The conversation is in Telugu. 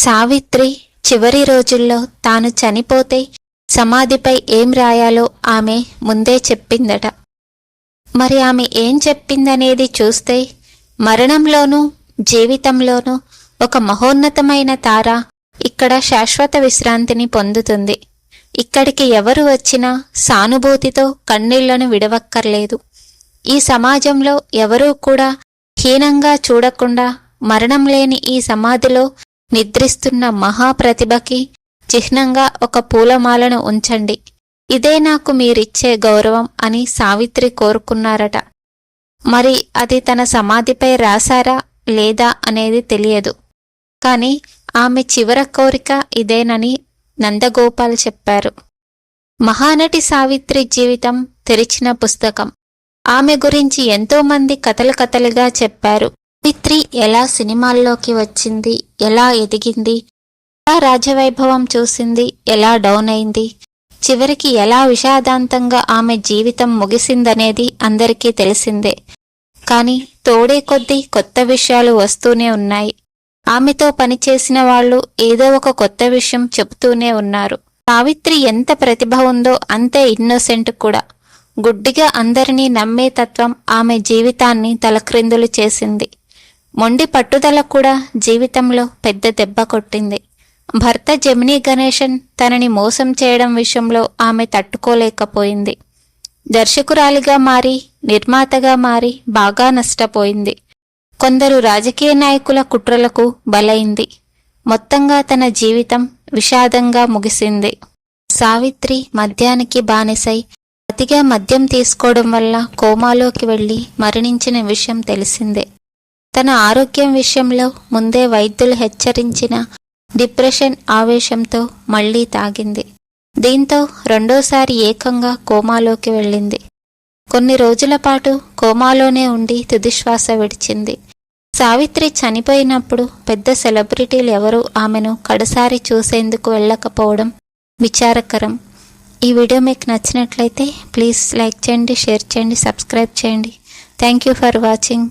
సావిత్రి చివరి రోజుల్లో తాను చనిపోతే సమాధిపై ఏం రాయాలో ఆమె ముందే చెప్పిందట. మరి ఆమె ఏం చెప్పిందనేది చూస్తే మరణంలోనూ జీవితంలోనూ ఒక మహోన్నతమైన తార ఇక్కడ శాశ్వత విశ్రాంతిని పొందుతుంది. ఇక్కడికి ఎవరు వచ్చినా సానుభూతితో కన్నీళ్ళను విడవక్కర్లేదు. ఈ సమాజంలో ఎవరూ కూడా హీనంగా చూడకుండా మరణం లేని ఈ సమాధిలో నిద్రిస్తున్న మహాప్రతిభకి చిహ్నంగా ఒక పూలమాలను ఉంచండి. ఇదే నాకు మీరిచ్చే గౌరవం అని సావిత్రి కోరుకున్నారట. మరి అది తన సమాధిపై రాశారా లేదా అనేది తెలియదు. కానీ ఆమె చివర కోరిక ఇదేనని నందగోపాల్ చెప్పారు. మహానటి సావిత్రి జీవితం తెరిచిన పుస్తకం. ఆమె గురించి ఎంతోమంది కథలు కథలుగా చెప్పారు. సావిత్రి ఎలా సినిమాల్లోకి వచ్చింది? ఎలా ఎదిగింది? ఎలా రాజవైభవం చూసింది? ఎలా డౌన్ అయింది? చివరికి ఎలా విషాదాంతంగా ఆమె జీవితం ముగిసిందనేది అందరికీ తెలిసిందే. కానీ తోడే కొద్దీ కొత్త విషయాలు వస్తూనే ఉన్నాయి. ఆమెతో పనిచేసిన వాళ్ళు ఏదో ఒక కొత్త విషయం చెబుతూనే ఉన్నారు. సావిత్రి ఎంత ప్రతిభ ఉందో అంతే ఇన్నోసెంట్ కూడా. గుడ్డిగా అందరినీ నమ్మే తత్వం ఆమె జీవితాన్ని తలక్రిందులు చేసింది. మొండి పట్టుదల కూడా జీవితంలో పెద్ద దెబ్బ కొట్టింది. భర్త జమినీ గణేశన్ తనని మోసం చేయడం విషయంలో ఆమె తట్టుకోలేకపోయింది. దర్శకురాలిగా మారి నిర్మాతగా మారి బాగా నష్టపోయింది. కొందరు రాజకీయ నాయకుల కుట్రలకు బలైంది. మొత్తంగా తన జీవితం విషాదంగా ముగిసింది. సావిత్రి మద్యానికి బానిసై అతిగా మద్యం తీసుకోవడం వల్ల కోమాలోకి వెళ్ళి మరణించిన విషయం తెలిసిందే. తన ఆరోగ్యం విషయంలో ముందే వైద్యులు హెచ్చరించిన డిప్రెషన్ ఆవేశంతో మళ్ళీ తాగింది. దీంతో రెండోసారి ఏకంగా కోమాలోకి వెళ్ళింది. కొన్ని రోజుల పాటు కోమాలోనే ఉండి తుదిశ్వాస విడిచింది. సావిత్రి చనిపోయినప్పుడు పెద్ద సెలబ్రిటీలు ఎవరూ ఆమెను కడసారి చూసేందుకు వెళ్ళకపోవడం విచారకరం. ఈ వీడియో మీకు నచ్చినట్లయితే ప్లీజ్ లైక్ చేయండి షేర్ చేయండి సబ్స్క్రైబ్ చేయండి. Thank you for watching.